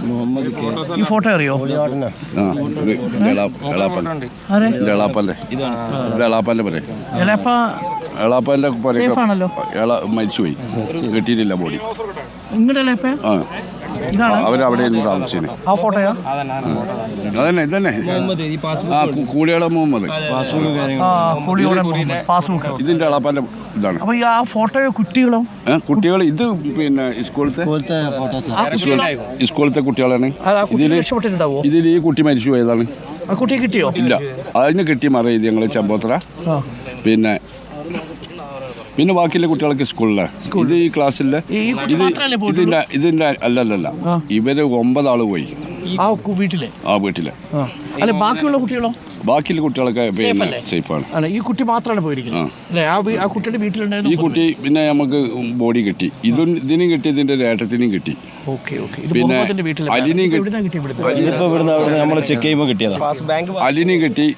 ഈ ഫോട്ടോ അറിയോ? ആ ഇത് എന്റെ എളാ- എളാപ്പൻ ആരെ? എന്റെ എളാപ്പന്റെ എന്റെ എളാപ്പന്റെ പറയും ചിലപ്പോ എളാപ്പന്റെ Safe മരിച്ചുപോയി. കിട്ടിയിട്ടില്ല ബോഡി. ഇങ്ങടെ ലേപ്പ ആ. ഇതാണ്? അവിടെ ഇരുന്ന് താമസിച്ചത് ആ ഫോട്ടോയാ? അതന്നെ ഇതന്നെ. ആ കു- കൂലിയാള മുഹമ്മദ്. പാസ്ബുക്ക് ഇതിന്റെ എളാപ്പന്റെ ഇതാണ്. അപ്പൊ ഈ ആ ഫോട്ടോയോ കുട്ടികളോ? കുട്ടികൾ ഇത് പിന്നെ സ്കൂളത്തെ സ്കൂളത്തെ കുട്ടികളാണ്. കുട്ടി ഇതിൽ ഈ കുട്ടി മരിച്ചു പോയതാണ്. ആ കുട്ടിയെ കിട്ടിയോ? ഇല്ല. അതിന് കിട്ടി മറ ഇത് ഞങ്ങൾ ചമ്പോത്ര. പിന്നെ പിന്നെ ബാക്കിയുള്ള കുട്ടികൾക്ക് സ്കൂളിലെ. ഇത് ഈ ക്ലാസ്സിലെ ഇത് ഇതിന്റെ ഇതിന്റെ അല്ലല്ലല്ല. ഇവർ ഒമ്പതാൾ പോയി. ആ വീട്ടിലെ? ആ വീട്ടിലെ. അല്ല ബാക്കിയുള്ള കുട്ടികളോ? ബാക്കിയുള്ള കുട്ടികളൊക്കെ പിന്നെ ആണ്. സേഫാണ് അല്ല ഈ കുട്ടി മാത്രമാണ് പോയിരിക്കുന്നത്? അല്ലേ ആ കുട്ടിയുടെ വീട്ടിലുണ്ടായിരുന്നു ഈ കുട്ടി പിന്നെ നമുക്ക് ബോഡി കിട്ടി. ഇതും ഇതിനും കിട്ടി ഇതിന്റെ ഏട്ടത്തിനും കിട്ടി. Okay okay. ഇത് പിന്നെ വീട്ടിലെ അലിനെയും കിട്ടി. നമ്മൾ ചെക്ക് ചെയ്യുമ്പോൾ കിട്ടിയതാ. അലിനും കിട്ടി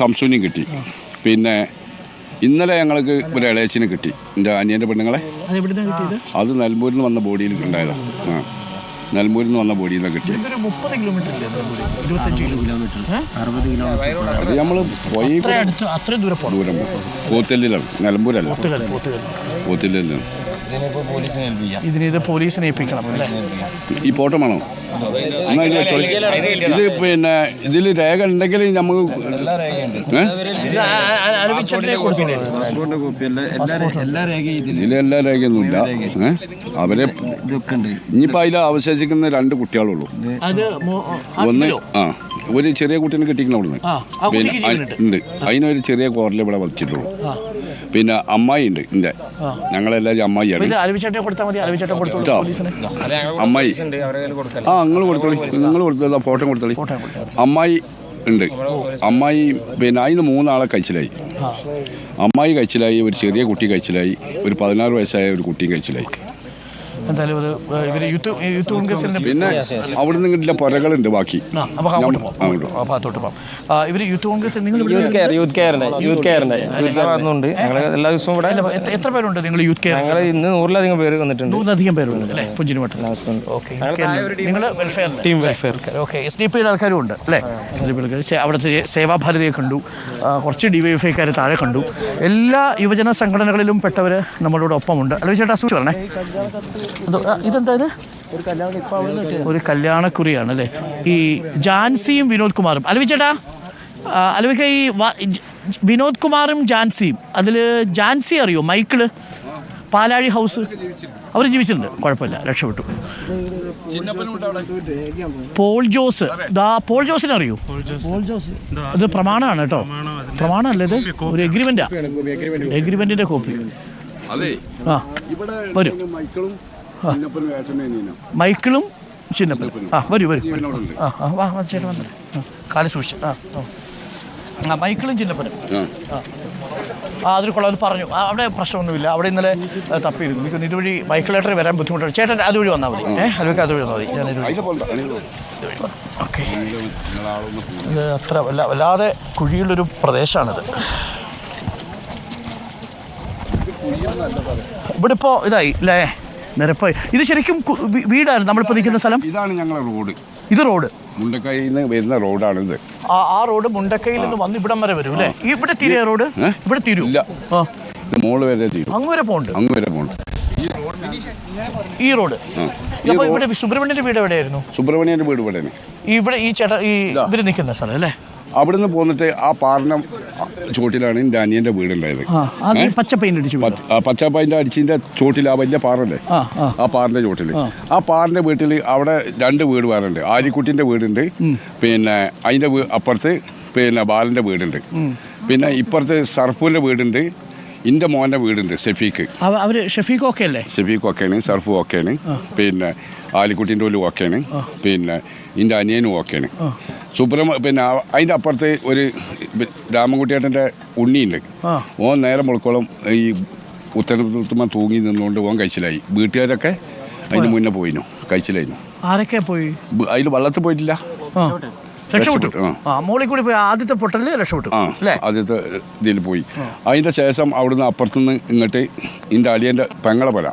സംസുനും കിട്ടി. പിന്നെ ഇന്നലെ ഞങ്ങൾക്ക് ഒരു ഇളയച്ചിനെ കിട്ടി. എന്റെ അനിയന്റെ പെണ്ണുങ്ങളെ. അത് എവിടുന്നാ കിട്ടിയത്? അത് നെൽമൂരിൽ നിന്ന് വന്ന ബോഡിയിൽ ഉണ്ടായതാ. ആ നെൽമൂരിൽ നിന്ന് വന്ന ബോഡിയിൽ നിന്ന് കിട്ടിയത്. അത് നമ്മൾ പോയി അത്ര അടുത്ത് അത്രയും ദൂരം പോകണം പോത്തല്ലിലാണ്. നിലമ്പൂരല്ല. പോത്തല്ലിലാണ്. ഇതിന് ഇത് പോലീസിനെ ഏൽപ്പിക്കണം. അല്ലേ ഈ പോട്ടമാണോ ഇത് പിന്നെ ഇതിൽ രേഖ ഉണ്ടെങ്കിൽ നമുക്ക് ഇതിൽ എല്ലാ രേഖയൊന്നുമില്ല അവരെ ഇനിയിപ്പോൾ അതിൽ അവശേഷിക്കുന്ന രണ്ട് കുട്ടികളുള്ളൂ. ഒന്ന് ആ ഒരു ചെറിയ കുട്ടീനെ കിട്ടിക്കണം അവിടുന്ന്. പിന്നെ ഉണ്ട്. അതിനൊരു ചെറിയ കോറിൽ ഇവിടെ വച്ചിട്ടുള്ളൂ. പിന്നെ അമ്മായി ഉണ്ട് എന്റെ. ഞങ്ങളെല്ലാവരും അമ്മായിയാണ്. ഇത് അലവിച്ചേട്ടനെ കൊടുത്താൽ മതി. അലവിച്ചേട്ടൻ കൊടുത്തോളൂ. പോലീസിനെ. അമ്മായി. ആ നിങ്ങൾ കൊടുത്തോളി. നിങ്ങൾ കൊടുത്തത് ഫോട്ടോ കൊടുത്തോളി. അമ്മായി ഉണ്ട്. അമ്മായി പിന്നെ അതിന് മൂന്നാളെ കഴിച്ചിലായി. അമ്മായി കഴിച്ചിലായി ഒരു ചെറിയ കുട്ടി കഴിച്ചിലായി ഒരു പതിനാറ് വയസ്സായ ഒരു കുട്ടിയും കഴിച്ചിലായി. എന്തായാലും ഒരു ഇവർ യൂത്ത് യൂത്ത് കോൺഗ്രസിന്റെ പിന്നെ അവിടെ പുരകളുണ്ട് ബാക്കി. ആ അപ്പൊ അങ്ങോട്ട് പോകാം അങ്ങോട്ട് ആ ഭാഗത്തോട്ട് പോകാം ആ, ഇവർ യൂത്ത് കോൺഗ്രസ് നിങ്ങൾ ഇവിടെ യൂത്ത് കെയർ യൂത്ത് കെയറിന്റെ യൂത്ത് കെയറിന്റെ യൂത്ത് കെയർ വന്നുണ്ട് ഞങ്ങൾ എല്ലാ ദിവസവും ഇവിടെ അല്ല, എത്ര- എത്ര പേരുണ്ട് നിങ്ങൾ യൂത്ത് കെയർ? ഞങ്ങൾ ഇന്ന് നൂറിലധികം പേര് വന്നിട്ടുണ്ട്. നൂറിലധികം പേരുണ്ട് അല്ലേ? പുഞ്ചിരിമട്ടം ഓക്കെ നിങ്ങൾ welfare team welfare okay S D പിയുടെ ആൾക്കാരും ഉണ്ട് അല്ലേ? എസ് ഡി പി ആൾക്കാർ അവിടുത്തെ സേവാഭാരതിയെ കണ്ടു. ആ, കുറച്ച് ഡി വൈ എഫ് ഐക്കാർ താഴെ കണ്ടു. എല്ലാ യുവജന സംഘടനകളിലും പെട്ടവർ നമ്മളോട് ഒപ്പമുണ്ട് അല്ല ചേട്ടാ സൂക്ഷിച്ചു പറഞ്ഞേ എന്തോ, ആ, ഇതെന്താ ഇത് ഒരു കല്യാണക്കുറിയാണ് അല്ലേ? ഈ ജാൻസിയും വിനോദ് കുമാറും അലവി ചേട്ടാ ആ, അലവിക്ക ഈ വിനോദ് കുമാറും ജാൻസിയും അതിൽ ജാൻസി അറിയോ? മൈക്കിൾ? പാലാഴി ഹൗസ്? അവർ ജീവിച്ചിട്ടുണ്ട്. കുഴപ്പമില്ല രക്ഷപ്പെട്ടു. പോൾ ജോസ് ദാ പോൾ ജോസിനെ അറിയൂ? പോൾ ജോസ് അത് പ്രമാണമാണ് കേട്ടോ. പ്രമാണമല്ലേ ഇത്? ഒരു എഗ്രിമെന്റാ എഗ്രിമെന്റിന്റെ കോപ്പി ആ വരും. മൈക്കിളും ചിന്നപ്പനും. ആ വരൂ വരൂ. ആ ആ വാ വാ ചേട്ടൻ വന്നു. കാല സൂക്ഷിച്ചു. ആ ആ. മൈക്കിളും ചിന്നപ്പനും. ആ. ആ. അതിൽ കൊള്ളാം അത് പറഞ്ഞു. അവിടെ പ്രശ്നമൊന്നുമില്ല. അവിടെ ഇന്നലെ തപ്പിയിരുന്നു. എനിക്ക് ഇതുവഴി ബൈക്കിലേറ്റർ വരാൻ ബുദ്ധിമുട്ടാണ്. ചേട്ടൻ അതുവഴി വന്നാൽ മതി. ഏഹ് അതിലേക്ക് അതുവഴി വന്നാൽ മതി. ഞാൻ ഇതുവഴി ഓക്കെ. ഇത് അത്ര വല്ല വല്ലാതെ കുഴിയുള്ളൊരു പ്രദേശമാണിത്. ഇവിടെ ഇപ്പോൾ ഇതായി അല്ലേ നിരപ്പായി. ഇത് ശരിക്കും വീടാണ് നമ്മളിപ്പോൾ നിൽക്കുന്ന സ്ഥലം? ഇതാണ് ഞങ്ങളുടെ റോഡ്. ഇത് റോഡ്? മുണ്ടക്കൈയിൽ നിന്ന് വരുന്ന റോഡാണ് ഇത് ആ ആ റോഡ് മുണ്ടക്കൈയിൽ നിന്ന് വന്ന് ഇവിടം വരെ വരും അല്ലേ? ഇവിടെ തിരിയ റോഡ്? ഇവിടെ തിരൂല്ല ഇല്ല. ആ. ഇത് മോൾ വരെ തീരും. അങ്ങ് വരെ പോണ്ട്. അങ്ങ് വരെ പോണ്ട്. ഈ റോഡ്? ഇവിടെ സുബ്രഹ്മണ്യന്റെ വീട് എവിടെയായിരുന്നു? സുബ്രഹ്മണ്യന്റെ വീട് ഇവിടെ ഇവിടെ ഈ ചേട്ട ഈ ഇവർ നിൽക്കുന്ന സ്ഥലം അല്ലേ? അവിടുന്ന് പോന്നിട്ട് ആ പാറിനം ചോട്ടിലാണ് എന്റെ അനിയന്റെ വീടുണ്ടായത്. പച്ച പെയിന്റ് അടിച്ചു പച്ച പച്ചാപ്പതിന്റെ അടിച്ചിന്റെ ചോട്ടിൽ ആ വലിയ പാറല്ലേ? ആ പാറിന്റെ ചോട്ടിൽ ആ. പാറിന്റെ വീട്ടിൽ അവിടെ രണ്ട് വീട് വേറുണ്ട് ആര്യക്കുട്ടിന്റെ വീടുണ്ട്. പിന്നെ അതിന്റെ അപ്പുറത്ത് പിന്നെ ബാലന്റെ വീടുണ്ട്. പിന്നെ ഇപ്പുറത്ത് സർഫുവിന്റെ വീടുണ്ട്. എന്റെ മോന്റെ വീടുണ്ട് ഷെഫീക്ക്. അവർ അവർ ഷഫീഖ് ഓക്കെ അല്ലേ ഷെഫീഖ് ഒക്കെയാണ് സർഫു ഒക്കെയാണ്. പിന്നെ ആലിക്കുട്ടിന്റെ ഒരു ഒക്കെയാണ്. പിന്നെ എന്റെ അനിയനും ഒക്കെയാണ്. സുബ്രഹ്മ പിന്നെ അതിന്റെ അപ്പുറത്ത് ഒരു രാമൻകുട്ടിയേട്ടന്റെ ഉണ്ണിയുണ്ട്. ഓൻ നേരം മുളക്കോളം ഈ ഉത്തരത്തുമ്മ തൂങ്ങി നിന്നുകൊണ്ട് ഓൻ കഴിച്ചിലായി. വീട്ടുകാരൊക്കെ അതിന് മുന്നേ പോയിനു കഴിച്ചിലായിരുന്നു. ആരൊക്കെ പോയി? അതിൽ വള്ളത്ത് പോയിട്ടില്ല. രക്ഷപ്പെട്ടു. ആ. മോളിൽ കൂടി പോയി ആദ്യത്തെ പൊട്ടലിൽ രക്ഷപ്പെട്ടു ആ അല്ലേ? ആദ്യത്തെ ഇതിൽ പോയി. അതിന്റെ ശേഷം അവിടുന്ന് അപ്പുറത്തുനിന്ന് ഇങ്ങോട്ട് എന്റെ അളിയന്റെ പെങ്ങളെ പോരാ.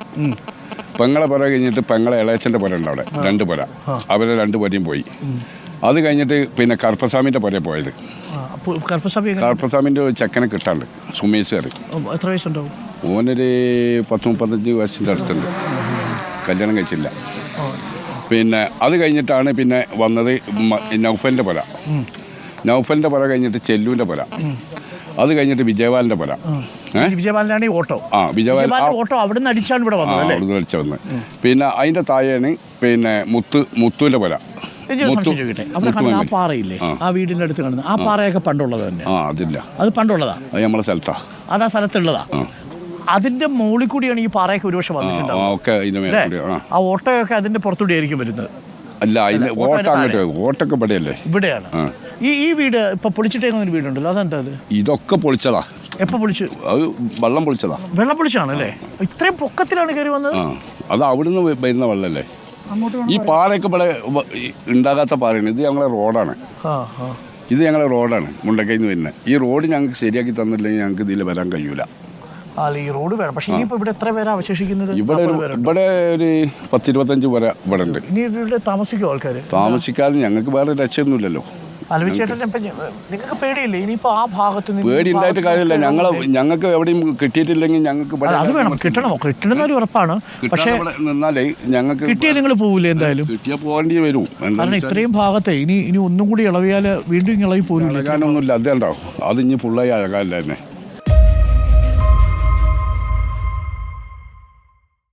പെങ്ങളെ പുര കഴിഞ്ഞിട്ട് പെങ്ങളെ ഇളയച്ചന്റെ പുര ഉണ്ട് അവിടെ രണ്ട് പുര. അവരെ രണ്ട് പുരയും പോയി. അത് കഴിഞ്ഞിട്ട് പിന്നെ കറുപ്പസ്വാമിന്റെ പുര പോയത്. ഒരു ചെക്കനെ കിട്ടാണ്ട് സുമേഷ് കയറി എത്ര വയസ്സുണ്ടാവും? ഓനൊരു പത്ത് മുപ്പത്തഞ്ച് വയസ്സിന്റെ അടുത്തുണ്ട്. കല്യാണം കഴിച്ചില്ല. പിന്നെ അത് കഴിഞ്ഞിട്ടാണ് പിന്നെ വന്നത് നൗഫലിന്റെ പുര നൗഫലിന്റെ പുര കഴിഞ്ഞിട്ട് ചെല്ലുവിന്റെ പുല. അത് കഴിഞ്ഞിട്ട് വിജയവാലിന്റെ പുല. ഏ? ഈ ഓട്ടോ. ആ ഓട്ടോ അവിടെ നിന്ന് അടിച്ചാണ് ഇവിടെ വന്നത് പിന്നെ അതിന്റെ താഴെയാണ് പിന്നെ മുത്ത് മുത്തുവിന്റെ പുല. പാറയില്ലേ? ആ. വീടിന്റെ അടുത്ത് കാണുന്നത് ആ പാറയൊക്കെ പണ്ടുള്ളത് തന്നെ. ആ അതില്ല. അത് പണ്ടുള്ളതാ? അത് നമ്മളെ സ്ഥലത്താ. അതാ സ്ഥലത്തുള്ളതാ. അതിന്റെ മുകളിൽ കൂടിയാണ് ഈ പാറയൊക്കെ ഒരുപക്ഷെ വന്നിട്ടുണ്ടാവും ആ ഓട്ടയൊക്കെ അതിന്റെ പുറത്തുകൂടി ആയിരിക്കും വരുന്നത്. അല്ല ഓട്ടൊക്കെ ഇവിടെയല്ലേ? ഇവിടെയാണ്. ഈ ഈ വീട് ഇപ്പൊ പൊളിച്ചിട്ടേക്കുന്ന ഒരു വീടുണ്ടല്ലോ അതെന്താ അത്? ഇതൊക്കെ പൊളിച്ചതാ. എപ്പോ പൊളിച്ചു? അത് വെള്ളം പൊളിച്ചതാ. വെള്ളം പൊളിച്ചാണല്ലേ? ഇത്രയും പൊക്കത്തിലാണ് കയറി വന്നത്? അത് അവിടുന്ന് വരുന്ന വെള്ളല്ലേ? അങ്ങോട്ട് ഈ പാറയൊക്കെ ഇവിടെ ഉണ്ടാകാത്ത പാറയാണ്. ഇത് ഞങ്ങളെ റോഡാണ്. ഇത് ഞങ്ങളെ റോഡാണ് മുണ്ടക്കൈന്ന് വരുന്നത്. ഈ റോഡ് ഞങ്ങൾക്ക് ശരിയാക്കി തന്നില്ലെങ്കിൽ ഞങ്ങൾക്ക് ഇതിൽ വരാൻ കഴിയൂല. ഈ റോഡ് വേണം. പക്ഷെ ഇനിയിപ്പോ ഇവിടെ എത്ര പേരാ അവശേഷിക്കുന്നത്? ഇവിടെ ഒരു ഇവിടെ ഒരു പത്തിരുപത്തഞ്ച് വരെ ഇവിടെ ഉണ്ട്. ഇനി ഇവിടെ താമസിക്കും ആൾക്കാര്? താമസിക്കാതെ ഞങ്ങൾക്ക് വേറെ രക്ഷയൊന്നുമില്ലല്ലോ. അലവിച്ചേട്ടൻ ഇപ്പൊ നിങ്ങൾക്ക് പേടിയില്ലേ? ഇനിയിപ്പോ ആ ഭാഗത്ത് നിന്ന് പേടി ഉണ്ടായിട്ട് കാര്യമില്ല. ഞങ്ങൾ ഞങ്ങൾക്ക് എവിടെയും കിട്ടിയിട്ടില്ലെങ്കിൽ ഞങ്ങൾക്ക് ഇവിടെ അല്ല, അത് വേണം. കിട്ടണം. കിട്ടണം ഒരു ഉറപ്പാണ്. കിട്ടാതെ പക്ഷെ ഇവിടെ നിന്നാലേ ഞങ്ങൾക്ക് കിട്ടിയാൽ നിങ്ങൾ പോവില്ല എന്തായാലും? കിട്ടിയാൽ പോകേണ്ടി വരും. കാരണം ഇത്രയും ഭാഗത്തെ ഇനി ഇനി ഒന്നും കൂടി ഇളവിയാൽ വീണ്ടും ഇളകി പോരില്ല അഴകാനൊന്നുമില്ല അതുണ്ടോ അത് ഇനി ഫുള്ളായി അഴകാല്ല തന്നെ.